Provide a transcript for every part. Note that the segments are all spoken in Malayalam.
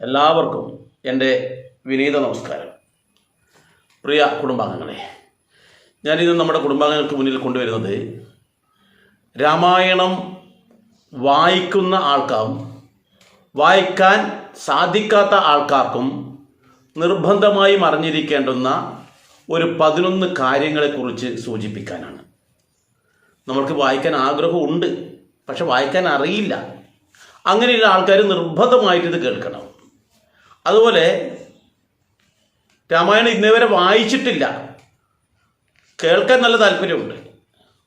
എല്ലാവർക്കും എന്റെ വിനീത നമസ്കാരം. പ്രിയ കുടുംബാംഗങ്ങളെ ഞാനിന്ന് നമ്മുടെ കുടുംബാംഗങ്ങൾക്ക് മുന്നിൽ കൊണ്ടുവരുന്നത് രാമായണം വായിക്കുന്ന ആൾക്കാരും വായിക്കാൻ സാധിക്കാത്ത ആൾക്കാർക്കും നിർബന്ധമായി അറിഞ്ഞിരിക്കേണ്ടുന്ന ഒരു പതിനൊന്ന് കാര്യങ്ങളെക്കുറിച്ച് സൂചിപ്പിക്കാനാണ്. നമ്മൾക്ക് വായിക്കാൻ ആഗ്രഹമുണ്ട് പക്ഷെ വായിക്കാൻ അറിയില്ല. അങ്ങനെയുള്ള ആൾക്കാർ നിർബന്ധമായിട്ട് ഇത് കേൾക്കണം. അതുപോലെ രാമായണം ഇന്നേവരെ വായിച്ചിട്ടില്ല. കേൾക്കാൻ നല്ല താല്പര്യമുണ്ട്.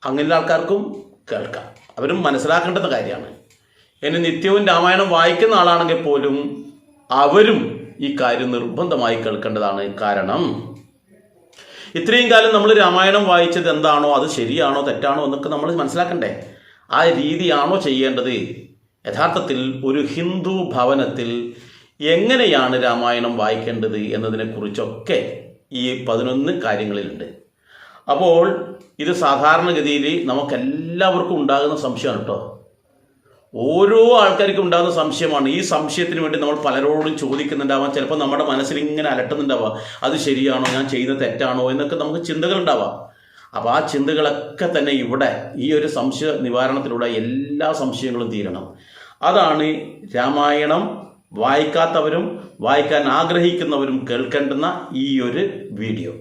അങ്ങനെയുള്ള ആൾക്കാർക്കും കേൾക്കാം. അവരും മനസ്സിലാക്കേണ്ടുന്ന കാര്യമാണ്. ഇനി നിത്യവും രാമായണം വായിക്കുന്ന ആളാണെങ്കിൽ പോലും അവരും ഈ കാര്യം നിർബന്ധമായി കേൾക്കേണ്ടതാണ് കാരണം ഇത്രയും കാലം നമ്മൾ രാമായണം വായിച്ചത് എന്താണോ അത് ശരിയാണോ തെറ്റാണോ എന്നൊക്കെ നമ്മൾ മനസ്സിലാക്കണ്ടേ? ആ രീതിയാണോ ചെയ്യേണ്ടത്? യഥാർത്ഥത്തിൽ ഒരു ഹിന്ദു ഭവനത്തിൽ എങ്ങനെയാണ് രാമായണം വായിക്കേണ്ടത് എന്നതിനെക്കുറിച്ചൊക്കെ ഈ പതിനൊന്ന് കാര്യങ്ങളിലുണ്ട്. അപ്പോൾ ഇത് സാധാരണഗതിയിൽ നമുക്കെല്ലാവർക്കും ഉണ്ടാകുന്ന സംശയമാണ് കേട്ടോ ഓരോ ആൾക്കാർക്കും ഉണ്ടാകുന്ന സംശയമാണ്. ഈ സംശയത്തിന് വേണ്ടി നമ്മൾ പലരോടും ചോദിക്കുന്നുണ്ടാവാം. ചിലപ്പോൾ നമ്മുടെ മനസ്സിൽ ഇങ്ങനെ അലട്ടുന്നുണ്ടാവാം. അത് ശരിയാണോ? ഞാൻ ചെയ്യുന്നത് തെറ്റാണോ? എന്നൊക്കെ നമുക്ക് ചിന്തകൾ ചിന്തകളുണ്ടാവാം. അപ്പോൾ ആ ചിന്തകളൊക്കെ തന്നെ ഇവിടെ ഈ ഒരു സംശയ നിവാരണത്തിലൂടെ എല്ലാ സംശയങ്ങളും തീരണം. അതാണ് രാമായണം വായിക്കാത്തവരും വായിക്കാൻ ആഗ്രഹിക്കുന്നവരും കേൾക്കേണ്ടുന്ന ഈ ഒരു വീഡിയോ.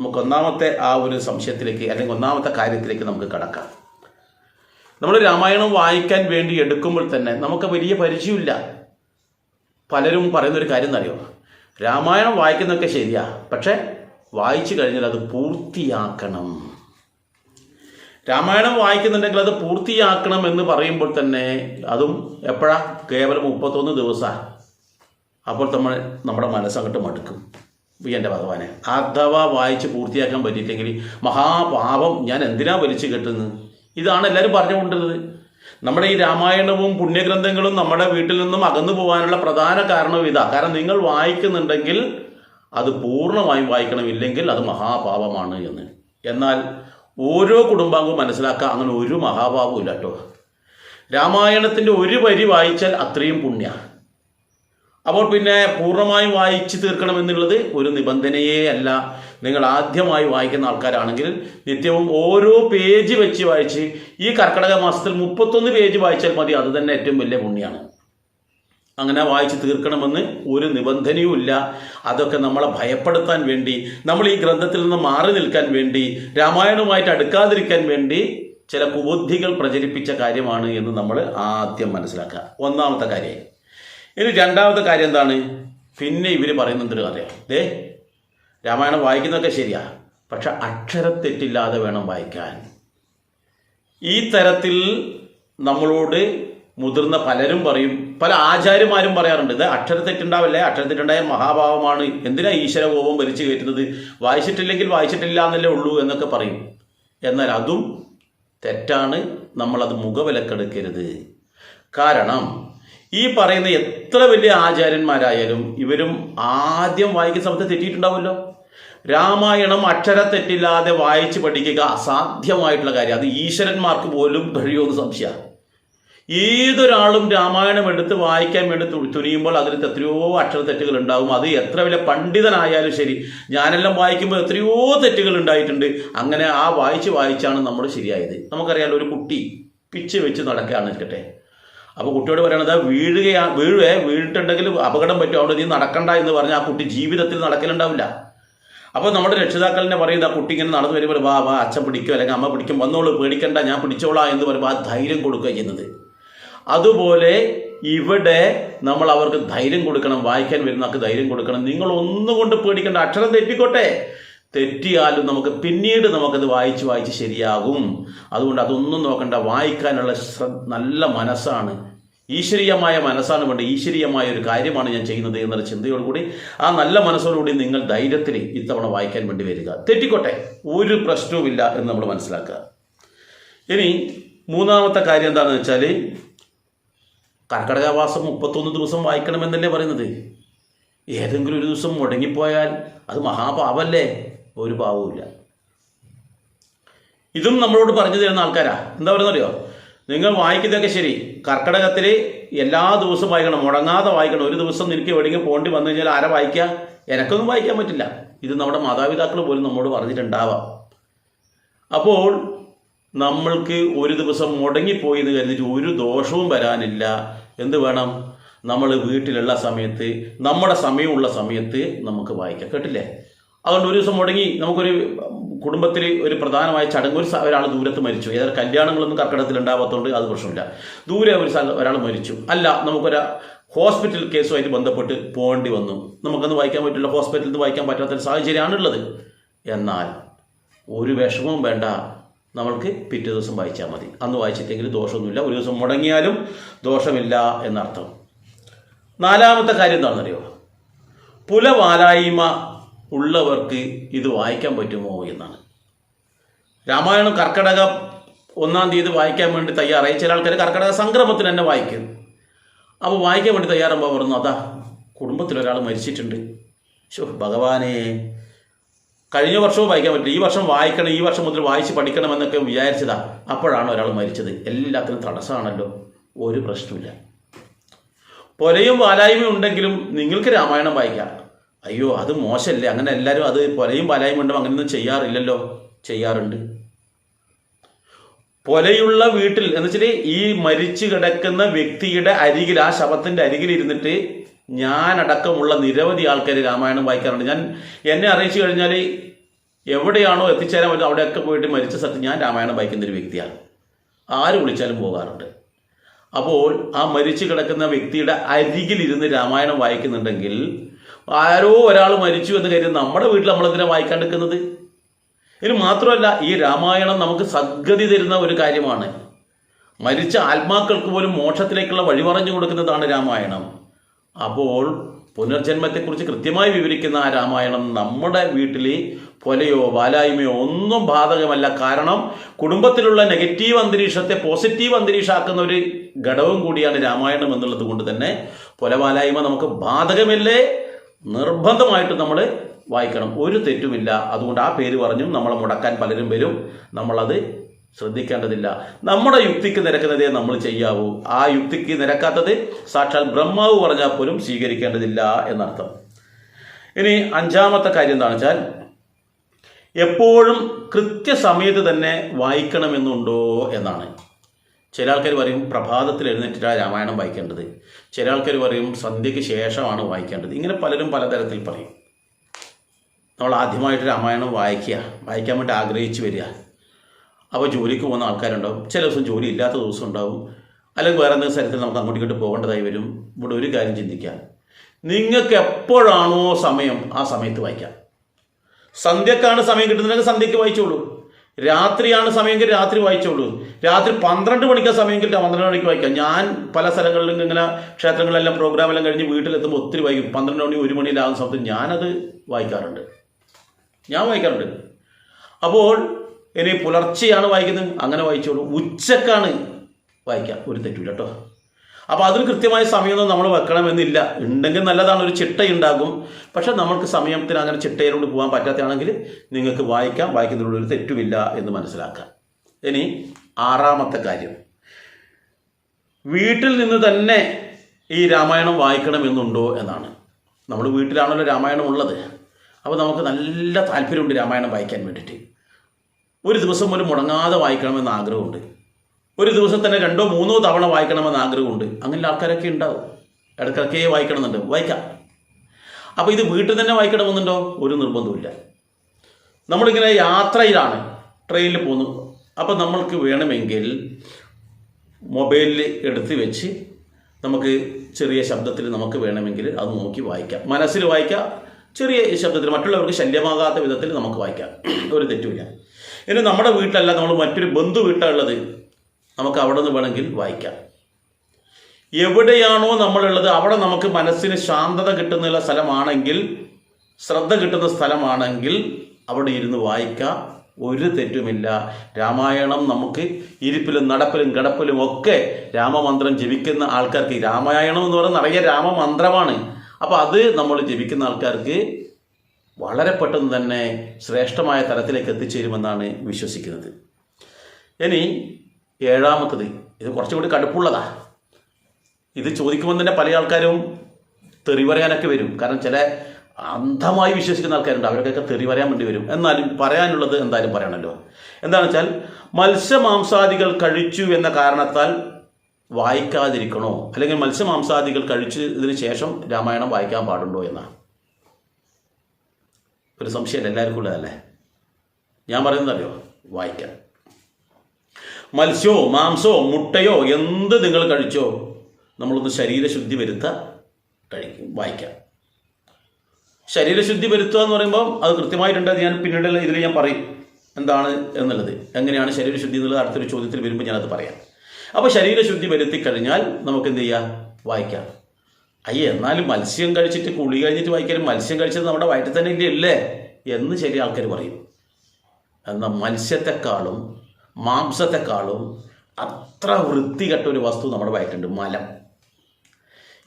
നമുക്ക് ഒന്നാമത്തെ ആ ഒരു സംശയത്തിലേക്ക് അല്ലെങ്കിൽ ഒന്നാമത്തെ കാര്യത്തിലേക്ക് നമുക്ക് കടക്കാം. നമ്മൾ രാമായണം വായിക്കാൻ വേണ്ടി എടുക്കുമ്പോൾ തന്നെ നമുക്ക് വലിയ പരിചയമില്ല. പലരും പറയുന്ന ഒരു കാര്യം എന്നറിയോ രാമായണം വായിക്കുന്നൊക്കെ ശരിയാ പക്ഷേ വായിച്ചു കഴിഞ്ഞാൽ അത് പൂർത്തിയാക്കണം. രാമായണം വായിക്കുന്നുണ്ടെങ്കിൽ അത് പൂർത്തിയാക്കണം എന്ന് പറയുമ്പോൾ തന്നെ അതും എപ്പോഴാ? കേവലം മുപ്പത്തൊന്ന് ദിവസമാണ് അപ്പോൾ നമ്മൾ നമ്മുടെ മനസ്സങ്ങോട്ട് മടുക്കും. എന്റെ ഭഗവാനെ അഥവാ വായിച്ച് പൂർത്തിയാക്കാൻ പറ്റിയില്ലെങ്കിൽ മഹാപാപം ഞാൻ എന്തിനാ വലിച്ചു കെട്ടുന്നത്? ഇതാണ് എല്ലാവരും പറഞ്ഞുകൊണ്ടിരുന്നത് നമ്മുടെ ഈ രാമായണവും പുണ്യഗ്രന്ഥങ്ങളും നമ്മുടെ വീട്ടിൽ നിന്നും അകന്നു പോകാനുള്ള പ്രധാന കാരണവും ഇതാ. കാരണം നിങ്ങൾ വായിക്കുന്നുണ്ടെങ്കിൽ അത് പൂർണമായും വായിക്കണം ഇല്ലെങ്കിൽ അത് മഹാപാപമാണ് എന്ന്. എന്നാൽ ഓരോ കുടുംബാംഗവും മനസ്സിലാക്കുക അങ്ങനെ ഒരു മഹാപാപവും ഇല്ല കേട്ടോ. രാമായണത്തിന്റെ ഒരു വരി വായിച്ചാൽ അത്രയും പുണ്യ. അപ്പോൾ പിന്നെ പൂർണമായും വായിച്ചു തീർക്കണം എന്നുള്ളത് ഒരു നിബന്ധനയേ അല്ല. നിങ്ങൾ ആദ്യമായി വായിക്കുന്ന ആൾക്കാരാണെങ്കിൽ നിത്യവും ഓരോ പേജ് വെച്ച് വായിച്ച് ഈ കർക്കിടക മാസത്തിൽ മുപ്പത്തൊന്ന് പേജ് വായിച്ചാൽ മതി. അത് തന്നെ ഏറ്റവും വലിയ പുണ്യമാണ് അങ്ങനെ വായിച്ച് തീർക്കണമെന്ന് ഒരു നിബന്ധനയും ഇല്ല. അതൊക്കെ നമ്മളെ ഭയപ്പെടുത്താൻ വേണ്ടി നമ്മൾ ഈ ഗ്രന്ഥത്തിൽ നിന്ന് മാറി നിൽക്കാൻ വേണ്ടി രാമായണവുമായിട്ട് അടുക്കാതിരിക്കാൻ വേണ്ടി ചില കുബുദ്ധികൾ പ്രചരിപ്പിച്ച കാര്യമാണ് എന്ന് നമ്മൾ ആദ്യം മനസ്സിലാക്കുക. ഒന്നാമത്തെ കാര്യം ഇനി രണ്ടാമത്തെ കാര്യം എന്താണ്? പിന്നെ ഇവർ പറയുന്നുണ്ട് കഥയാണ് ദേ രാമായണം വായിക്കുന്നതൊക്കെ ശരിയാ. പക്ഷെ അക്ഷരത്തെറ്റില്ലാതെ വേണം വായിക്കാൻ. ഈ തരത്തിൽ നമ്മളോട് മുതിർന്ന പലരും പറയും പല ആചാര്യന്മാരും പറയാറുണ്ട് ഇത് അക്ഷരത്തെറ്റുണ്ടാവില്ലേ അക്ഷരത്തെറ്റുണ്ടായ മഹാഭാവമാണ്. എന്തിനാ ഈശ്വര കോപം ഭരിച്ചു കയറ്റുന്നത്? വായിച്ചിട്ടില്ലെങ്കിൽ വായിച്ചിട്ടില്ല എന്നല്ലേ ഉള്ളൂ എന്നൊക്കെ പറയും. എന്നാൽ അതും തെറ്റാണ്. നമ്മളത് മുഖവിലക്കെടുക്കരുത്. കാരണം ഈ പറയുന്ന എത്ര വലിയ ആചാര്യന്മാരായാലും ഇവരും ആദ്യം വായിക്കുന്ന സമയത്ത് തെറ്റിയിട്ടുണ്ടാവുമല്ലോ. രാമായണം അക്ഷര തെറ്റില്ലാതെ വായിച്ച് പഠിക്കുക അസാധ്യമായിട്ടുള്ള കാര്യം. അത് ഈശ്വരന്മാർക്ക് പോലും കഴിയുമെന്ന് സംശയമാണ്. ഏതൊരാളും രാമായണം എടുത്ത് വായിക്കാൻ വേണ്ടി തുനിയുമ്പോൾ അതിൽ എത്രയോ അക്ഷര തെറ്റുകൾ ഉണ്ടാവും. അത് എത്ര വലിയ പണ്ഡിതനായാലും ശരി ഞാനെല്ലാം വായിക്കുമ്പോൾ എത്രയോ തെറ്റുകൾ ഉണ്ടായിട്ടുണ്ട്. അങ്ങനെ ആ വായിച്ച് വായിച്ചാണ് നമ്മൾ ശരിയായത്. നമുക്കറിയാലോ ഒരു കുട്ടി പിച്ച് വെച്ച് നടക്കുകയാണ് ഇരിക്കട്ടെ അപ്പോൾ കുട്ടിയോട് പറയണത് വീഴുകയാ വീഴുവേ വീണിട്ടുണ്ടെങ്കിൽ അപകടം പറ്റും. അവിടെ നീ നടക്കണ്ട എന്ന് പറഞ്ഞാൽ ആ കുട്ടി ജീവിതത്തിൽ നടക്കലുണ്ടാവില്ല. അപ്പോൾ നമ്മുടെ രക്ഷിതാക്കളെന്നെ പറയുന്നത് ആ കുട്ടി ഇങ്ങനെ നടന്നു വരുമ്പോൾ വാ വാ അച്ഛൻ പിടിക്കും അല്ലെങ്കിൽ അമ്മ പിടിക്കും വന്നോളൂ പേടിക്കണ്ട ഞാൻ പിടിച്ചോളാം എന്ന് പറയുമ്പോൾ ആ ധൈര്യം കൊടുക്കുക ചെയ്യുന്നത്. അതുപോലെ ഇവിടെ നമ്മൾ അവർക്ക് ധൈര്യം കൊടുക്കണം വായിക്കാൻ വരുന്നവർക്ക് ധൈര്യം കൊടുക്കണം. നിങ്ങൾ ഒന്നുകൊണ്ട് പേടിക്കേണ്ട അക്ഷരം തെറ്റിക്കോട്ടെ. തെറ്റിയാലും നമുക്ക് പിന്നീട് നമുക്കത് വായിച്ച് വായിച്ച് ശരിയാകും. അതുകൊണ്ട് അതൊന്നും നോക്കണ്ട. വായിക്കാനുള്ള നല്ല മനസ്സാണ്. ഈശ്വരീയമായ മനസ്സാണ് വേണ്ടത്. ഈശ്വരീയമായ ഒരു കാര്യമാണ് ഞാൻ ചെയ്യുന്നത് എന്നുള്ള ചിന്തയോടുകൂടി ആ നല്ല മനസ്സോടുകൂടി നിങ്ങൾ ധൈര്യത്തിൽ ഇത്തവണ വായിക്കാൻ വേണ്ടി വരിക. തെറ്റിക്കോട്ടെ. ഒരു പ്രശ്നവുമില്ല എന്ന് നമ്മൾ മനസ്സിലാക്കുക. ഇനി മൂന്നാമത്തെ കാര്യം എന്താണെന്ന് വെച്ചാൽ കർക്കടകവാസം മുപ്പത്തൊന്ന് ദിവസം വായിക്കണമെന്നല്ലേ പറയുന്നത്? ഏതെങ്കിലും ഒരു ദിവസം മുടങ്ങിപ്പോയാൽ അത് മഹാപാപല്ലേ? ഒരു പാവവുമില്ല ഇതും നമ്മളോട് പറഞ്ഞു തരുന്ന ആൾക്കാരാ. എന്താ പറയുന്നറിയോ നിങ്ങൾ വായിക്കുന്നതൊക്കെ ശരി. കർക്കിടകത്തിൽ എല്ലാ ദിവസവും വായിക്കണം. മുടങ്ങാതെ വായിക്കണം. ഒരു ദിവസം നിനക്ക് എവിടെയെങ്കിലും പോണ്ടി വന്നു കഴിഞ്ഞാൽ ആരെ വായിക്കുക എനക്കൊന്നും വായിക്കാൻ പറ്റില്ല. ഇത് നമ്മുടെ മാതാപിതാക്കൾ പോലും നമ്മോട് പറഞ്ഞിട്ടുണ്ടാവാം. അപ്പോൾ നമ്മൾക്ക് ഒരു ദിവസം മുടങ്ങിപ്പോയി എന്ന് കരുതിയിട്ട് ഒരു ദോഷവും വരാനില്ല. എന്ത് വേണം? നമ്മൾ വീട്ടിലുള്ള സമയത്ത് നമ്മുടെ സമയമുള്ള സമയത്ത് നമുക്ക് വായിക്കാം. കേട്ടില്ലേ? അതുകൊണ്ട് ഒരു ദിവസം മുടങ്ങി നമുക്കൊരു കുടുംബത്തിൽ ഒരു പ്രധാനമായ ചടങ്ങ് ഒരു ഒരാൾ ദൂരത്ത് മരിച്ചു. ഏതൊരു കല്യാണങ്ങളൊന്നും കർക്കിടത്തിൽ ഉണ്ടാവാത്തതുകൊണ്ട് അത് പ്രശ്നമില്ല. ദൂരെ ഒരു ഒരാൾ മരിച്ചു. അല്ല നമുക്കൊരു ഹോസ്പിറ്റൽ കേസുമായിട്ട് ബന്ധപ്പെട്ട് പോകേണ്ടി വന്നു. നമുക്കൊന്ന് വായിക്കാൻ പറ്റില്ല ഹോസ്പിറ്റലിൽ നിന്ന് വായിക്കാൻ പറ്റാത്തൊരു സാഹചര്യമാണുള്ളത്. എന്നാൽ ഒരു വിഷമവും വേണ്ട. നമ്മൾക്ക് പിറ്റേ ദിവസം വായിച്ചാൽ മതി. അന്ന് വായിച്ചിട്ടെങ്കിൽ ദോഷമൊന്നുമില്ല. ഒരു ദിവസം മുടങ്ങിയാലും ദോഷമില്ല എന്നർത്ഥം. നാലാമത്തെ കാര്യം എന്താണെന്നറിയോ? പുലവാലായ്മ ഉള്ളവർക്ക് ഇത് വായിക്കാൻ പറ്റുമോ എന്നാണ്. രാമായണം കർക്കടക ഒന്നാം തീയതി വായിക്കാൻ വേണ്ടി തയ്യാറായി. ചില ആൾക്കാർ കർക്കടക സംക്രമത്തിന് തന്നെ വായിക്കും. അപ്പോൾ വായിക്കാൻ വേണ്ടി തയ്യാറാകുമ്പോൾ പറഞ്ഞു അതാ കുടുംബത്തിൽ ഒരാൾ മരിച്ചിട്ടുണ്ട്. ശോ ഭഗവാനെ കഴിഞ്ഞ വർഷവും വായിക്കാൻ പറ്റില്ല. ഈ വർഷം വായിക്കണം ഈ വർഷം മുതൽ വായിച്ച് പഠിക്കണമെന്നൊക്കെ വിചാരിച്ചതാ. അപ്പോഴാണ് ഒരാൾ മരിച്ചത്. എല്ലാത്തിനും തടസ്സമാണല്ലോ. ഒരു പ്രശ്നമില്ല പൊലയും വാലായ്മയും ഉണ്ടെങ്കിലും നിങ്ങൾക്ക് രാമായണം വായിക്കാം. അയ്യോ അത് മോശമല്ലേ അങ്ങനെ എല്ലാവരും അത് പൊലയും പലായും കൊണ്ടും അങ്ങനെയൊന്നും ചെയ്യാറില്ലല്ലോ. ചെയ്യാറുണ്ട്. പൊലയുള്ള വീട്ടിൽ എന്ന് വെച്ചാൽ ഈ മരിച്ചു കിടക്കുന്ന വ്യക്തിയുടെ അരികിൽ ആ ശവത്തിന്റെ അരികിൽ ഇരുന്നിട്ട് ഞാനടക്കമുള്ള നിരവധി ആൾക്കാർ രാമായണം വായിക്കാറുണ്ട്. ഞാൻ എന്നെ അറിയിച്ചു കഴിഞ്ഞാൽ എവിടെയാണോ എത്തിച്ചേരാൻ പറ്റും അവിടെയൊക്കെ പോയിട്ട് മരിച്ച സ്ഥലത്ത് ഞാൻ രാമായണം വായിക്കുന്ന ഒരു വ്യക്തിയാണ്. ആര് വിളിച്ചാലും പോകാറുണ്ട്. അപ്പോൾ ആ മരിച്ചു കിടക്കുന്ന വ്യക്തിയുടെ അരികിലിരുന്ന് രാമായണം വായിക്കുന്നുണ്ടെങ്കിൽ ആരോ ഒരാൾ മരിച്ചു എന്ന് കരുതി നമ്മുടെ വീട്ടിൽ നമ്മൾ നമ്മളെന്തിനാ വായിക്കാണ്ടിരിക്കുന്നത്? ഇനി മാത്രമല്ല ഈ രാമായണം നമുക്ക് സദ്ഗതി തരുന്ന ഒരു കാര്യമാണ്. മരിച്ച ആത്മാക്കൾക്ക് പോലും മോക്ഷത്തിലേക്കുള്ള വഴി പറഞ്ഞു കൊടുക്കുന്നതാണ് രാമായണം. അപ്പോൾ പുനർജന്മത്തെക്കുറിച്ച് കൃത്യമായി വിവരിക്കുന്ന ആ രാമായണം നമ്മുടെ വീട്ടിൽ പൊലയോ വാലായ്മയോ ഒന്നും ബാധകമല്ല. കാരണം കുടുംബത്തിലുള്ള നെഗറ്റീവ് അന്തരീക്ഷത്തെ പോസിറ്റീവ് അന്തരീക്ഷമാക്കുന്ന ഒരു ഘടകം കൂടിയാണ് രാമായണം എന്നുള്ളത് കൊണ്ട് തന്നെ പൊലബാലായ്മ നമുക്ക് ബാധകമല്ലേ? നിർബന്ധമായിട്ട് നമ്മൾ വായിക്കണം. ഒരു തെറ്റുമില്ല. അതുകൊണ്ട് ആ പേര് പറഞ്ഞും നമ്മളെ മുടക്കാൻ പലരും വരും. നമ്മളത് ശ്രദ്ധിക്കേണ്ടതില്ല. നമ്മുടെ യുക്തിക്ക് നിരക്കുന്നതേ നമ്മൾ ചെയ്യാവൂ. ആ യുക്തിക്ക് നിരക്കാത്തത് സാക്ഷാൽ ബ്രഹ്മാവ് പറഞ്ഞാൽ പോലും സ്വീകരിക്കേണ്ടതില്ല എന്നർത്ഥം. ഇനി അഞ്ചാമത്തെ കാര്യം എന്താണെന്ന് വെച്ചാൽ എപ്പോഴും കൃത്യസമയത്ത് തന്നെ വായിക്കണമെന്നുണ്ടോ എന്നാണ്. ചില ആൾക്കാർ പറയും പ്രഭാതത്തിൽ എഴുന്നേറ്റിട്ടാണ് രാമായണം വായിക്കേണ്ടത്. ചില ആൾക്കാർ പറയും സന്ധ്യയ്ക്ക് ശേഷമാണ് വായിക്കേണ്ടത്. ഇങ്ങനെ പലരും പലതരത്തിൽ പറയും. നമ്മൾ ആദ്യമായിട്ട് രാമായണം വായിക്കുക. വായിക്കാൻ വേണ്ടി ആഗ്രഹിച്ച് വരിക. അപ്പോൾ ജോലിക്ക് പോകുന്ന ആൾക്കാരുണ്ടാവും. ചില ദിവസം ജോലി ഇല്ലാത്ത ദിവസം ഉണ്ടാവും. അല്ലെങ്കിൽ വേറെ എന്തെങ്കിലും സ്ഥലത്തിൽ നമുക്ക് അങ്ങോട്ട് ഇങ്ങോട്ട് പോകേണ്ടതായി വരും. ഇവിടെ ഒരു കാര്യം ചിന്തിക്കുക. നിങ്ങൾക്ക് എപ്പോഴാണോ സമയം ആ സമയത്ത് വായിക്കാം. സന്ധ്യക്കാണ് സമയം കിട്ടുന്നതെങ്കിൽ സന്ധ്യയ്ക്ക് വായിച്ചോളൂ. രാത്രിയാണ് സമയമെങ്കിൽ രാത്രി വായിച്ചോളൂ. രാത്രി പന്ത്രണ്ട് മണിക്കാണ് സമയമെങ്കിൽ പന്ത്രണ്ട് മണിക്ക് വായിക്കാം. ഞാൻ പല സ്ഥലങ്ങളിലും ഇങ്ങനെ ക്ഷേത്രങ്ങളിലെല്ലാം പ്രോഗ്രാമെല്ലാം കഴിഞ്ഞ് വീട്ടിലെത്തുമ്പോൾ ഒത്തിരി വായിക്കും പന്ത്രണ്ട് മണി ഒരു മണിയിലാകുന്ന സമയത്ത് ഞാനത് വായിക്കാറുണ്ട്. ഞാൻ വായിക്കാറുണ്ട്. അപ്പോൾ ഇനി പുലർച്ചെയാണ് വായിക്കുന്നത്. അങ്ങനെ വായിച്ചോളൂ. ഉച്ചക്കാണ് വായിക്കാം. ഒരു തെറ്റില്ല കേട്ടോ അപ്പോൾ അതിന് കൃത്യമായ സമയമൊന്നും നമ്മൾ വെക്കണമെന്നില്ല. ഉണ്ടെങ്കിൽ നല്ലതാണ് ഒരു ചിട്ടയുണ്ടാകും. പക്ഷെ നമ്മൾക്ക് സമയത്തിന് അങ്ങനെ ചിട്ടയിലൂടെ പോകാൻ പറ്റാത്തതാണെങ്കിൽ നിങ്ങൾക്ക് വായിക്കാം വായിക്കുന്നതിലൂടെ ഒരു തെറ്റുമില്ല എന്ന് മനസ്സിലാക്കാം. ഇനി ആറാമത്തെ കാര്യം. വീട്ടിൽ നിന്ന് തന്നെ ഈ രാമായണം വായിക്കണമെന്നുണ്ടോ എന്നാണ്. നമ്മൾ വീട്ടിലാണല്ലോ രാമായണം ഉള്ളത്. അപ്പോൾ നമുക്ക് നല്ല താല്പര്യമുണ്ട് രാമായണം വായിക്കാൻ വേണ്ടിയിട്ട്. ഒരു ദിവസം പോലും മുടങ്ങാതെ വായിക്കണമെന്ന് ആഗ്രഹമുണ്ട്. ഒരു ദിവസം തന്നെ രണ്ടോ മൂന്നോ തവണ വായിക്കണമെന്ന് ആഗ്രഹമുണ്ട്. അങ്ങനെ ആൾക്കാരൊക്കെ ഉണ്ടാവും. ഇടയ്ക്കിടയ്ക്കേ വായിക്കണമെന്നുണ്ട്. വായിക്കാം. അപ്പോൾ ഇത് വീട്ടിൽ തന്നെ വായിക്കണമെന്നുണ്ടോ? ഒരു നിർബന്ധമില്ല നമ്മളിങ്ങനെ യാത്രയിലാണ് ട്രെയിനിൽ പോകുന്നു അപ്പോൾ നമ്മൾക്ക് വേണമെങ്കിൽ മൊബൈലിൽ എടുത്ത് വെച്ച് നമുക്ക് ചെറിയ ശബ്ദത്തിൽ നമുക്ക് വേണമെങ്കിൽ അത് നോക്കി വായിക്കാം. മനസ്സിൽ വായിക്കാം. ചെറിയ ശബ്ദത്തിൽ മറ്റുള്ളവർക്ക് ശല്യമാകാത്ത വിധത്തിൽ നമുക്ക് വായിക്കാം. ഒരു തെറ്റുമില്ല. ഇനി നമ്മുടെ വീട്ടിലല്ല നമ്മൾ മറ്റൊരു ബന്ധു വീട്ടിലുള്ളത് നമുക്ക് അവിടെ നിന്ന് വേണമെങ്കിൽ വായിക്കാം. എവിടെയാണോ നമ്മളുള്ളത് അവിടെ നമുക്ക് മനസ്സിന് ശാന്തത കിട്ടുന്ന സ്ഥലമാണെങ്കിൽ ശ്രദ്ധ കിട്ടുന്ന സ്ഥലമാണെങ്കിൽ അവിടെ ഇരുന്ന് വായിക്കാം. ഒരു തെറ്റുമില്ല. രാമായണം നമുക്ക് ഇരിപ്പിലും നടപ്പിലും കിടപ്പിലും ഒക്കെ രാമമന്ത്രം ജപിക്കുന്ന ആൾക്കാർക്ക് രാമായണം എന്ന് പറയുന്നത് നിറയെ രാമമന്ത്രമാണ്. അപ്പോൾ അത് നമ്മൾ ജപിക്കുന്ന ആൾക്കാർക്ക് വളരെ പെട്ടെന്ന് തന്നെ ശ്രേഷ്ഠമായ തലത്തിലേക്ക് എത്തിച്ചേരുമെന്നാണ് വിശ്വസിക്കുന്നത്. ഇനി ഏഴാമത്തത് ഇത് കുറച്ചും കൂടി കടുപ്പുള്ളതാ. ഇത് ചോദിക്കുമ്പോൾ തന്നെ പല ആൾക്കാരും തെറി പറയാനൊക്കെ വരും. കാരണം ചില അന്ധമായി വിശ്വസിക്കുന്ന ആൾക്കാരുണ്ട്. അവരൊക്കെ തെറി പറയാൻ വേണ്ടി വരും. എന്നാലും പറയാനുള്ളത് എന്തായാലും പറയണമല്ലോ എന്താണെന്ന് വെച്ചാൽ മത്സ്യമാംസാദികൾ കഴിച്ചു എന്ന കാരണത്താൽ വായിക്കാതിരിക്കണോ? അല്ലെങ്കിൽ മത്സ്യമാംസാദികൾ കഴിച്ചതിന് ശേഷം രാമായണം വായിക്കാൻ പാടുണ്ടോ എന്നാണ് ഒരു സംശയമല്ല. എല്ലാവർക്കും ഉള്ളതല്ലേ? ഞാൻ പറയുന്നത് അറിയോ വായിക്കാൻ മത്സ്യമോ മാംസമോ മുട്ടയോ എന്ത് നിങ്ങൾ കഴിച്ചോ നമ്മളൊന്ന് ശരീരശുദ്ധി വരുത്ത കഴിക്കും വായിക്കാം. ശരീരശുദ്ധി വരുത്തുക എന്ന് പറയുമ്പോൾ അത് കൃത്യമായിട്ടുണ്ട് ഞാൻ പിന്നീട് ഇതിൽ ഞാൻ പറയും എന്താണ് എന്നുള്ളത്. എങ്ങനെയാണ് ശരീരശുദ്ധി എന്നുള്ളത് അടുത്തൊരു ചോദ്യത്തിൽ വരുമ്പോൾ ഞാനത് പറയാം. അപ്പോൾ ശരീരശുദ്ധി വരുത്തി കഴിഞ്ഞാൽ നമുക്ക് എന്ത് ചെയ്യാം? വായിക്കാം. അയ്യേ എന്നാലും മത്സ്യം കഴിച്ചിട്ട് കുളി കഴിഞ്ഞിട്ട് വായിക്കാനും മത്സ്യം കഴിച്ചത് നമ്മുടെ വയറ്റിൽ തന്നെ ഇല്ലേ? എന്ന് ചില ആൾക്കാർ പറയും. എന്നാൽ മത്സ്യത്തെക്കാളും മാംസത്തെക്കാളും അത്ര വൃത്തികെട്ട ഒരു വസ്തു നമ്മുടെ വയറ്റുണ്ട് മലം.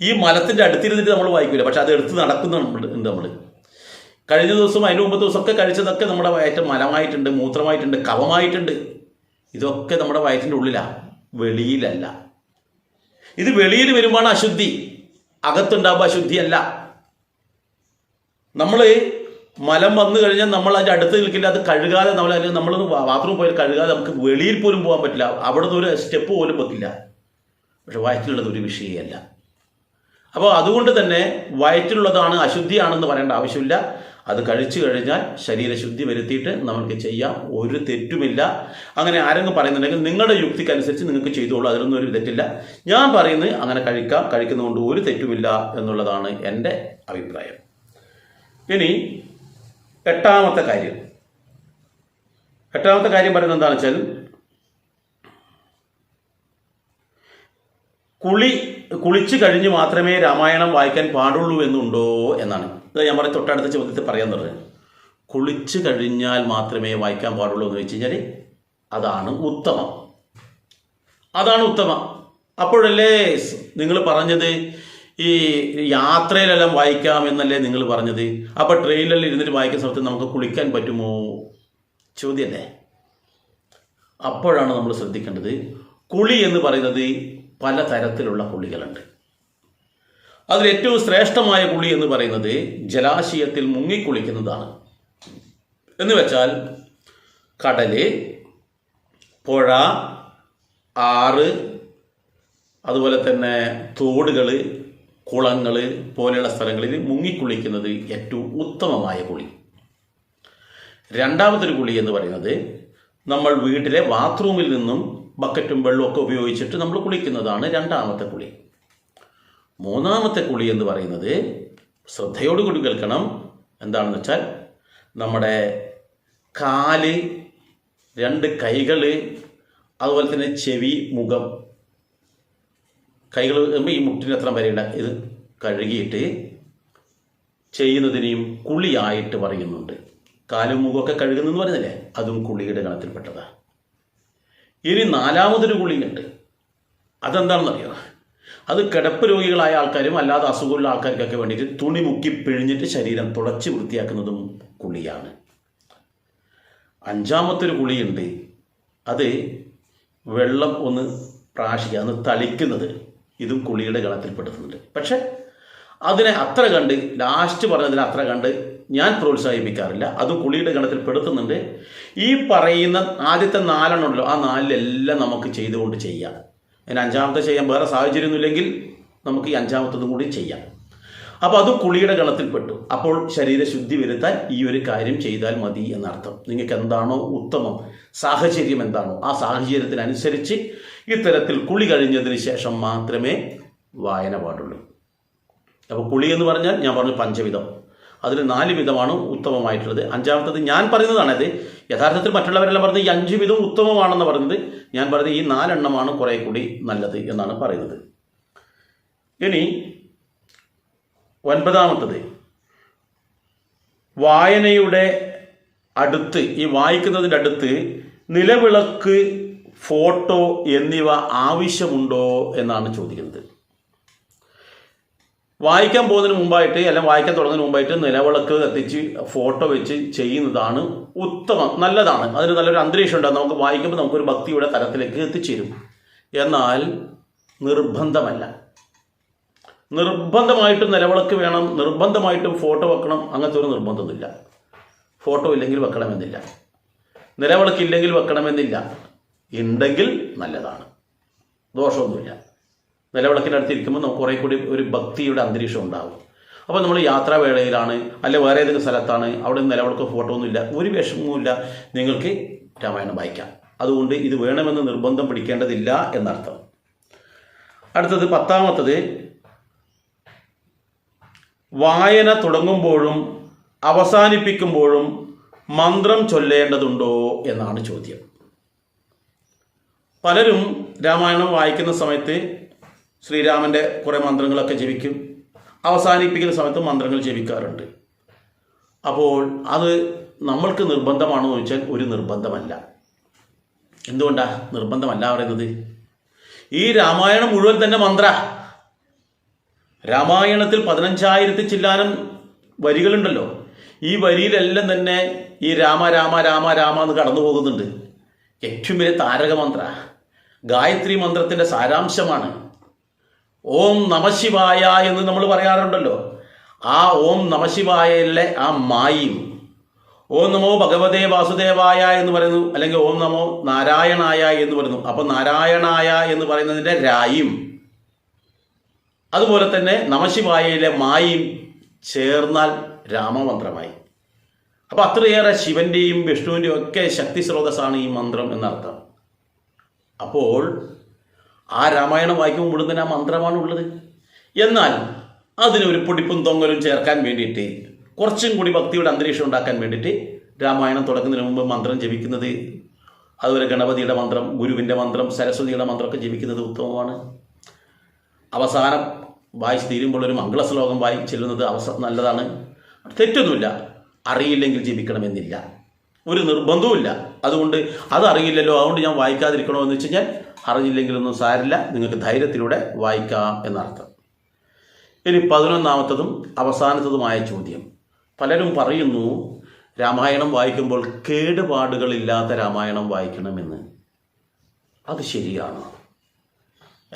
ഈ മലത്തിന്റെ അടുത്തിരുന്നിട്ട് നമ്മൾ വായിക്കില്ല പക്ഷെ അത് എടുത്ത് നടക്കുന്നുണ്ട് നമ്മൾ കഴിഞ്ഞ ദിവസം അതിന് മുമ്പത്തെ ദിവസമൊക്കെ കഴിച്ചതൊക്കെ നമ്മുടെ വയറ്റ് മലമായിട്ടുണ്ട് മൂത്രമായിട്ടുണ്ട് കവമായിട്ടുണ്ട്. ഇതൊക്കെ നമ്മുടെ വയറ്റിന്റെ ഉള്ളിലാണ് വെളിയിലല്ല. ഇത് വെളിയിൽ വരുമ്പോഴാണ് അശുദ്ധി അകത്തുണ്ടാകുമ്പോൾ അശുദ്ധിയല്ല. നമ്മൾ മലം വന്നു കഴിഞ്ഞാൽ നമ്മൾ അതിന്റെ അടുത്ത് നിൽക്കില്ല അത് കഴുകാതെ നമ്മൾ അല്ലെങ്കിൽ നമ്മൾ ബാത്റൂം പോയാൽ കഴുകാതെ നമുക്ക് വെളിയിൽ പോലും പോകാൻ പറ്റില്ല. അവിടെ നിന്ന് ഒരു സ്റ്റെപ്പ് പോലും വെക്കില്ല പക്ഷെ വയറ്റിലുള്ളത് ഒരു വിഷയമല്ല. അപ്പോൾ അതുകൊണ്ട് തന്നെ വയറ്റിലുള്ളതാണ് അശുദ്ധിയാണെന്ന് പറയേണ്ട ആവശ്യമില്ല. അത് കഴിച്ചു കഴിഞ്ഞാൽ ശരീരശുദ്ധി വരുത്തിയിട്ട് നമുക്ക് ചെയ്യാം. ഒരു തെറ്റുമില്ല. അങ്ങനെ ആരെങ്കിലും പറയുന്നുണ്ടെങ്കിൽ നിങ്ങളുടെ യുക്തിക്കനുസരിച്ച് നിങ്ങൾക്ക് ചെയ്തോളൂ. അതിലൊന്നും ഒരു തെറ്റില്ല. ഞാൻ പറയുന്നത് അങ്ങനെ കഴിക്കാം. കഴിക്കുന്നതുകൊണ്ട് ഒരു തെറ്റുമില്ല എന്നുള്ളതാണ് എന്റെ അഭിപ്രായം. ഇനി എട്ടാമത്തെ കാര്യം. എട്ടാമത്തെ കാര്യം പറയുന്നത് എന്താണെന്ന് വെച്ചാൽ കുളി കുളിച്ചു കഴിഞ്ഞ് മാത്രമേ രാമായണം വായിക്കാൻ പാടുള്ളൂ എന്നുണ്ടോ എന്നാണ്. ഇത് ഞാൻ പറഞ്ഞ തൊട്ടടുത്ത ചോദ്യത്തിൽ പറയാൻ തുടങ്ങി. കുളിച്ചു കഴിഞ്ഞാൽ മാത്രമേ വായിക്കാൻ പാടുള്ളൂ എന്ന് വെച്ച് കഴിഞ്ഞാൽ അതാണ് ഉത്തമം. അതാണ് ഉത്തമം. അപ്പോഴല്ലേ നിങ്ങൾ പറഞ്ഞത് ഈ യാത്രയിലെല്ലാം വായിക്കാം എന്നല്ലേ നിങ്ങൾ പറഞ്ഞത്? അപ്പോൾ ട്രെയിനിലെല്ലാം ഇരുന്നിട്ട് വായിക്കുന്ന സമയത്ത് നമുക്ക് കുളിക്കാൻ പറ്റുമോ? ചോദ്യമല്ലേ? അപ്പോഴാണ് നമ്മൾ ശ്രദ്ധിക്കേണ്ടത്. കുളി എന്ന് പറയുന്നത് പല തരത്തിലുള്ള കുളികളുണ്ട്. അതിൽ ഏറ്റവും ശ്രേഷ്ഠമായ കുളി എന്ന് പറയുന്നത് ജലാശയത്തിൽ മുങ്ങിക്കുളിക്കുന്നതാണ്. എന്ന് വെച്ചാൽ കടൽ പുഴ ആറ് അതുപോലെ തന്നെ തോടുകൾ കുളങ്ങൾ പോലെയുള്ള സ്ഥലങ്ങളിൽ മുങ്ങിക്കുളിക്കുന്നത് ഏറ്റവും ഉത്തമമായ കുളി. രണ്ടാമതൊരു കുളി എന്ന് പറയുന്നത് നമ്മൾ വീട്ടിലെ ബാത്റൂമിൽ നിന്നും ബക്കറ്റും വെള്ളവും ഒക്കെ ഉപയോഗിച്ചിട്ട് നമ്മൾ കുളിക്കുന്നതാണ് രണ്ടാമത്തെ കുളി. മൂന്നാമത്തെ കുളി എന്ന് പറയുന്നത് ശ്രദ്ധയോടുകൂടി കേൾക്കണം. എന്താണെന്ന് വെച്ചാൽ നമ്മുടെ കാൽ രണ്ട് കൈകൾ അതുപോലെ തന്നെ ചെവി മുഖം കൈകൾ ഈ മുട്ടിന് എത്ര വരെയുണ്ട് ഇത് കഴുകിയിട്ട് ചെയ്യുന്നതിനെയും കുളിയായിട്ട് പറയുന്നുണ്ട്. കാലും മുഖമൊക്കെ കഴുകുന്നെന്ന് പറയുന്നില്ലേ അതും കുളിയുടെ ഗണത്തിൽപ്പെട്ടതാണ് ഇനി നാലാമതൊരു കുളിയുണ്ട്. അതെന്താണെന്നറിയോ? അത് കിടപ്പ് രോഗികളായ ആൾക്കാരും അല്ലാതെ അസുഖമുള്ള ആൾക്കാർക്കൊക്കെ വേണ്ടിയിട്ട് തുണി മുക്കി പിഴിഞ്ഞിട്ട് ശരീരം തുടച്ച് വൃത്തിയാക്കുന്നതും കുളിയാണ്. അഞ്ചാമത്തൊരു കുളിയുണ്ട്. അത് വെള്ളം ഒന്ന് പ്രാശിക്കുക അന്ന് തളിക്കുന്നത് ഇതും കുളിയുടെ ഗണത്തിൽപ്പെടുത്തുന്നുണ്ട് പക്ഷെ അതിനെ അത്ര കണ്ട് ലാസ്റ്റ് പറഞ്ഞതിനെ അത്ര കണ്ട് ഞാൻ പ്രോത്സാഹിപ്പിക്കാറില്ല. അത് കുളിയുടെ ഗണത്തിൽ പെടുത്തുന്നുണ്ട്. ഈ പറയുന്ന ആദ്യത്തെ നാലെണ്ണം ഉണ്ടല്ലോ ആ നാലിലെല്ലാം നമുക്ക് ചെയ്തുകൊണ്ട് ചെയ്യാം. അതിന് അഞ്ചാമത്തെ ചെയ്യാൻ വേറെ സാഹചര്യമൊന്നുമില്ലെങ്കിൽ നമുക്ക് ഈ അഞ്ചാമത്തതും കൂടി ചെയ്യാം. അപ്പോൾ അത് കുളിയുടെ ഗണത്തിൽപ്പെട്ടു അപ്പോൾ ശരീരശുദ്ധി വരുത്താൻ ഈ ഒരു കാര്യം ചെയ്താൽ മതി എന്നർത്ഥം. നിങ്ങൾക്ക് എന്താണോ ഉത്തമം സാഹചര്യം എന്താണോ ആ സാഹചര്യത്തിനനുസരിച്ച് ഇത്തരത്തിൽ കുളി കഴിഞ്ഞതിന് ശേഷം മാത്രമേ വായന പാടുള്ളൂ. അപ്പോൾ കുളി എന്ന് പറഞ്ഞാൽ ഞാൻ പറഞ്ഞു പഞ്ചവിധം. അതിൽ നാല് വിധമാണ് ഉത്തമമായിട്ടുള്ളത്. അഞ്ചാമത്തത് ഞാൻ പറയുന്നതാണത് യഥാർത്ഥത്തിൽ മറ്റുള്ളവരെല്ലാം പറഞ്ഞത് ഈ അഞ്ച് വിധം ഉത്തമമാണെന്ന് പറയുന്നത്. ഞാൻ പറയുന്നത് ഈ നാലെണ്ണമാണ് കുറേ കൂടി നല്ലത് എന്നാണ് പറയുന്നത്. ഇനി ഒൻപതാമത്തത്. വായനയുടെ അടുത്ത് ഈ വായിക്കുന്നതിന്റെ അടുത്ത് നിലവിളക്ക് ഫോട്ടോ എന്നിവ ആവശ്യമുണ്ടോ എന്നാണ് ചോദിക്കുന്നത്. വായിക്കാൻ പോകുന്നതിന് മുമ്പായിട്ട് അല്ലെങ്കിൽ വായിക്കാൻ തുടങ്ങുന്ന മുമ്പായിട്ട് നിലവിളക്ക് കത്തിച്ച് ഫോട്ടോ വെച്ച് ചെയ്യുന്നതാണ് ഉത്തമം നല്ലതാണ്. അതിന് നല്ലൊരു അന്തരീക്ഷം ഉണ്ടാകും നമുക്ക് വായിക്കുമ്പോൾ നമുക്കൊരു ഭക്തിയുടെ തലത്തിലേക്ക് എത്തിച്ചേരും. എന്നാൽ നിർബന്ധമല്ല. നിർബന്ധമായിട്ടും നിലവിളക്ക് വേണം നിർബന്ധമായിട്ടും ഫോട്ടോ വെക്കണം അങ്ങനത്തെ ഒരു നിർബന്ധമൊന്നുമില്ല. ഫോട്ടോ ഇല്ലെങ്കിൽ വെക്കണമെന്നില്ല. നിലവിളക്കില്ലെങ്കിൽ വെക്കണമെന്നില്ല. ഉണ്ടെങ്കിൽ നല്ലതാണ്. ദോഷമൊന്നുമില്ല. നിലവിളക്കിന്റെ അടുത്ത് ഇരിക്കുമ്പോൾ നമുക്ക് കുറേ കൂടി ഒരു ഭക്തിയുടെ അന്തരീക്ഷം ഉണ്ടാവും. അപ്പോൾ നമ്മൾ യാത്രാവേളയിലാണ് അല്ലെ വേറെ ഏതെങ്കിലും സ്ഥലത്താണ് അവിടെ നിലവിളക്ക് ഫോട്ടോ ഒന്നുമില്ല ഒരു വിഷമവുമില്ല നിങ്ങൾക്ക് രാമായണം വായിക്കാം. അതുകൊണ്ട് ഇത് വേണമെന്ന് നിർബന്ധം പിടിക്കേണ്ടതില്ല എന്നർത്ഥം. അടുത്തത് പത്താമത്തത് വായന തുടങ്ങുമ്പോഴും അവസാനിപ്പിക്കുമ്പോഴും മന്ത്രം ചൊല്ലേണ്ടതുണ്ടോ എന്നാണ് ചോദ്യം. പലരും രാമായണം വായിക്കുന്ന സമയത്ത് ശ്രീരാമന്റെ കുറേ മന്ത്രങ്ങളൊക്കെ ജപിക്കും. അവസാനിപ്പിക്കുന്ന സമയത്ത് മന്ത്രങ്ങൾ ജപിക്കാറുണ്ട്. അപ്പോൾ അത് നമ്മൾക്ക് നിർബന്ധമാണെന്ന് ചോദിച്ചാൽ ഒരു നിർബന്ധമല്ല. എന്തുകൊണ്ടാ നിർബന്ധമല്ല പറയുന്നത്? ഈ രാമായണം മുഴുവൻ തന്നെ മന്ത്ര. രാമായണത്തിൽ പതിനഞ്ചായിരത്തി ചില്ലാനം വരികളുണ്ടല്ലോ. ഈ വരിയിലെല്ലാം തന്നെ ഈ രാമ രാമ രാമ രാമ എന്ന് കടന്നു പോകുന്നുണ്ട് ഏറ്റവും വലിയ താരക മന്ത്ര ഗായത്രി മന്ത്രത്തിന്റെ സാരാംശമാണ്. ഓം നമശിവായ എന്ന് നമ്മൾ പറയാറുണ്ടല്ലോ. ആ ഓം നമശിവായയിലെ ആ മായും ഓം നമോ ഭഗവതേ വാസുദേവായ എന്ന് പറയുന്നു അല്ലെങ്കിൽ ഓം നമോ നാരായണായ എന്ന് പറയുന്നു. അപ്പോൾ നാരായണായ എന്ന് പറയുന്നതിന്റെ രായും അതുപോലെ തന്നെ നമശിവായയിലെ മായും ചേർന്നാൽ രാമമന്ത്രമായി. അപ്പോൾ അത്രയേറെ ശിവന്റെയും വിഷ്ണുവിന്റെയും ഒക്കെ ശക്തി സ്രോതസ്സാണ് ഈ മന്ത്രം എന്നർത്ഥം. അപ്പോൾ ആ രാമായണം വായിക്കുമ്പോൾ മുഴുവൻ ആ മന്ത്രമാണ് ഉള്ളത്. എന്നാൽ അതിനൊരു പൊടിപ്പും തൊങ്ങലും ചേർക്കാൻ വേണ്ടിയിട്ട് കുറച്ചും കൂടി ഭക്തിയുടെ അന്തരീക്ഷം ഉണ്ടാക്കാൻ വേണ്ടിയിട്ട് രാമായണം തുടങ്ങുന്നതിന് മുമ്പ് മന്ത്രം ജപിക്കുന്നത് അതുപോലെ ഗണപതിയുടെ മന്ത്രം ഗുരുവിന്റെ മന്ത്രം സരസ്വതിയുടെ മന്ത്രമൊക്കെ ജപിക്കുന്നത് ഉത്തമമാണ്. അവസാനം വായിച്ച് തീരുമ്പോൾ ഒരു മംഗളശ്ലോകം വായി ചെല്ലുന്നത് അവസ നല്ലതാണ്. തെറ്റൊന്നുമില്ല. അറിയില്ലെങ്കിൽ ജപിക്കണമെന്നില്ല. ഒരു നിർബന്ധവുമില്ല. അതുകൊണ്ട് അതറിയില്ലല്ലോ അതുകൊണ്ട് ഞാൻ വായിക്കാതിരിക്കണോ എന്ന് വെച്ച് കഴിഞ്ഞാൽ അറിഞ്ഞില്ലെങ്കിലൊന്നും സാരില്ല നിങ്ങൾക്ക് ധൈര്യത്തിലൂടെ വായിക്കാം എന്നർത്ഥം. ഇനി പതിനൊന്നാമത്തതും അവസാനത്തതുമായ ചോദ്യം. പലരും പറയുന്നു രാമായണം വായിക്കുമ്പോൾ കേടുപാടുകളില്ലാത്ത രാമായണം വായിക്കണമെന്ന്. അത് ശരിയാണ്.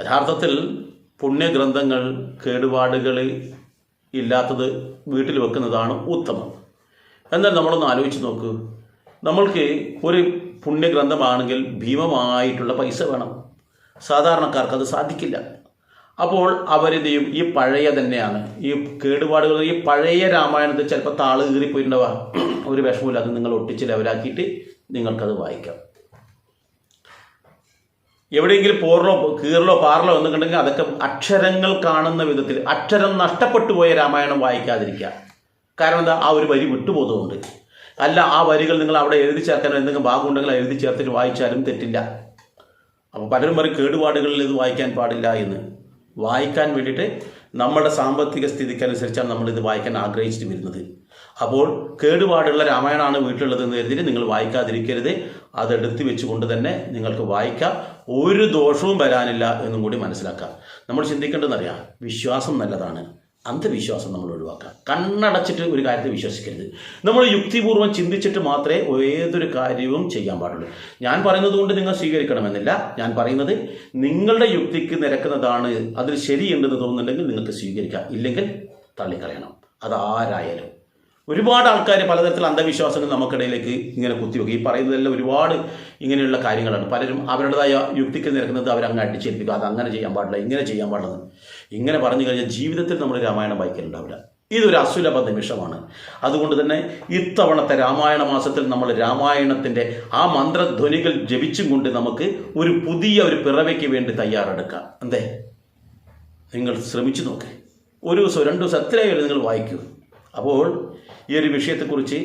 യഥാർത്ഥത്തിൽ പുണ്യഗ്രന്ഥങ്ങൾ കേടുപാടുകൾ ഇല്ലാത്തത് വീട്ടിൽ വെക്കുന്നതാണ് ഉത്തമം. എന്നാൽ നമ്മളൊന്ന് ആലോചിച്ച് നോക്കൂ. നമ്മൾക്ക് ഒരു പുണ്യഗ്രന്ഥമാണെങ്കിൽ ഭീമമായിട്ടുള്ള പൈസ വേണം. സാധാരണക്കാർക്ക് അത് സാധിക്കില്ല. അപ്പോൾ അവരെന്ത് ചെയ്യും ഈ പഴയ തന്നെയാണ്. ഈ കേടുപാടുകൾ ഈ പഴയ രാമായണത്തിൽ ചിലപ്പോൾ താൾ കീറിപ്പോയിട്ടുണ്ടാവാം. ഒരു വിഷമമില്ല അത് നിങ്ങൾ ഒട്ടിച്ച് ലെവലാക്കിയിട്ട് നിങ്ങൾക്കത് വായിക്കാം. എവിടെയെങ്കിലും പോറലോ കീറലോ പാറലോ എന്നുണ്ടെങ്കിൽ അതൊക്കെ അക്ഷരങ്ങൾ കാണുന്ന വിധത്തിൽ അക്ഷരം നഷ്ടപ്പെട്ടു പോയ രാമായണം വായിക്കാതിരിക്കുക. കാരണം എന്താ? ആ ഒരു വരി വിട്ടുപോകുന്നുണ്ട് അല്ല ആ വരികൾ നിങ്ങൾ അവിടെ എഴുതി ചേർക്കാൻ എന്തെങ്കിലും ഭാഗമുണ്ടെങ്കിൽ എഴുതി ചേർത്തിട്ട് വായിച്ചാലും തെറ്റില്ല. അപ്പോൾ പലരും പറയും കേടുപാടുകളിൽ ഇത് വായിക്കാൻ പാടില്ല എന്ന്. വായിക്കാൻ വേണ്ടിയിട്ട് നമ്മുടെ സാമ്പത്തിക സ്ഥിതിക്കനുസരിച്ചാണ് ഇത് വായിക്കാൻ ആഗ്രഹിച്ചിട്ട് വരുന്നത്. അപ്പോൾ കേടുപാടുള്ള രാമായണമാണ് വീട്ടിലുള്ളത് എന്ന് കരുതിയിട്ട് നിങ്ങൾ വായിക്കാതിരിക്കരുത്. അതെടുത്ത് വെച്ചുകൊണ്ട് തന്നെ നിങ്ങൾക്ക് വായിക്കാം. ഒരു ദോഷവും വരാനില്ല എന്നും കൂടി മനസ്സിലാക്കാം. നമ്മൾ ചിന്തിക്കേണ്ടതെന്നറിയാം വിശ്വാസം നല്ലതാണ്. അന്ധവിശ്വാസം നമ്മൾ ഒഴിവാക്കുക. കണ്ണടച്ചിട്ട് ഒരു കാര്യത്തെ വിശ്വസിക്കരുത്. നമ്മൾ യുക്തിപൂർവം ചിന്തിച്ചിട്ട് മാത്രമേ ഏതൊരു കാര്യവും ചെയ്യാൻ പാടുള്ളൂ. ഞാൻ പറയുന്നത് കൊണ്ട് നിങ്ങൾ സ്വീകരിക്കണമെന്നില്ല. ഞാൻ പറയുന്നത് നിങ്ങളുടെ യുക്തിക്ക് നിരക്കുന്നതാണ്. അതിൽ ശരിയുണ്ടെന്ന് തോന്നുന്നുണ്ടെങ്കിൽ നിങ്ങൾക്ക് സ്വീകരിക്കാം. ഇല്ലെങ്കിൽ തള്ളിക്കളയണം. അതാരായാലും ഒരുപാട് ആൾക്കാർ പലതരത്തിൽ അന്ധവിശ്വാസങ്ങൾ നമുക്കിടയിലേക്ക് ഇങ്ങനെ കുത്തിവെക്കും. ഈ പറയുന്നതെല്ലാം ഒരുപാട് ഇങ്ങനെയുള്ള കാര്യങ്ങളാണ്. പലരും അവരുടേതായ യുക്തിക്ക് നിരക്കുന്നത് അവരങ്ങ് അടിച്ചേൽപ്പിക്കുക അത് അങ്ങനെ ചെയ്യാൻ പാടില്ല ഇങ്ങനെ ചെയ്യാൻ പാടില്ല ഇങ്ങനെ പറഞ്ഞു കഴിഞ്ഞാൽ ജീവിതത്തിൽ നമ്മൾ രാമായണം വായിക്കലുണ്ടാവില്ല. ഇതൊരു അസുലഭ നിമിഷമാണ്. അതുകൊണ്ട് തന്നെ ഇത്തവണത്തെ രാമായണ മാസത്തിൽ നമ്മൾ രാമായണത്തിന്റെ ആ മന്ത്രധ്വനികൾ ജപിച്ചും കൊണ്ട് നമുക്ക് ഒരു പുതിയ ഒരു പിറവയ്ക്ക് വേണ്ടി തയ്യാറെടുക്കാം. എന്തേ? നിങ്ങൾ ശ്രമിച്ചു നോക്ക്. ഒരു ദിവസം രണ്ടു ദിവസം എത്രയായാലും നിങ്ങൾ വായിക്കൂ. അപ്പോൾ ഈ ഒരു വിഷയത്തെക്കുറിച്ച്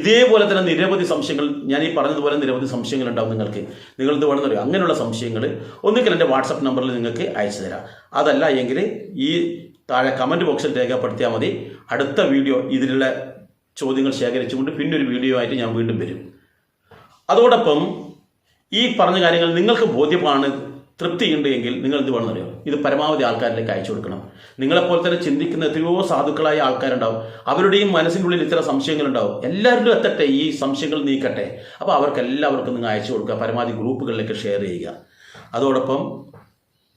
ഇതേപോലെ തന്നെ നിരവധി സംശയങ്ങൾ ഞാൻ ഈ പറഞ്ഞതുപോലെ നിരവധി സംശയങ്ങൾ ഉണ്ടാവും നിങ്ങൾക്ക്. നിങ്ങൾ എന്ത് പറയും അങ്ങനെയുള്ള സംശയങ്ങൾ ഒന്നുകിൽ എന്റെ വാട്സപ്പ് നമ്പറിൽ നിങ്ങൾക്ക് അയച്ചു തരാം. അതല്ല എങ്കിൽ ഈ താഴെ കമന്റ് ബോക്സിൽ രേഖപ്പെടുത്തിയാൽ മതി. അടുത്ത വീഡിയോ ഇതിലുള്ള ചോദ്യങ്ങൾ ശേഖരിച്ചുകൊണ്ട് പിന്നെ ഒരു വീഡിയോ ആയിട്ട് ഞാൻ വീണ്ടും വരും. അതോടൊപ്പം ഈ പറഞ്ഞ കാര്യങ്ങൾ നിങ്ങൾക്ക് ബോധ്യമാണ് തൃപ്തിയുണ്ട് എങ്കിൽ നിങ്ങൾ എന്ത് വേണം അറിയോ? ഇത് പരമാവധി ആൾക്കാരിലേക്ക് അയച്ചു കൊടുക്കണം. നിങ്ങളെപ്പോലെ തന്നെ ചിന്തിക്കുന്ന എത്രയോ സാധുക്കളായ ആൾക്കാരുണ്ടാവും. അവരുടെയും മനസ്സിന്റെ ഉള്ളിൽ സംശയങ്ങൾ സംശയങ്ങളുണ്ടാവും. എല്ലാവരിലും എത്തട്ടെ ഈ സംശയങ്ങൾ നീക്കട്ടെ. അപ്പോൾ അവർക്ക് എല്ലാവർക്കും നിങ്ങൾ അയച്ചു കൊടുക്കുക പരമാവധി ഗ്രൂപ്പുകളിലേക്ക് ഷെയർ ചെയ്യുക. അതോടൊപ്പം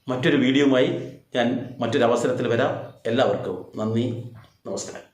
മറ്റൊരു വീഡിയോയുമായി ഞാൻ മറ്റൊരു അവസരത്തിൽ വരാം. എല്ലാവർക്കും നന്ദി നമസ്കാരം.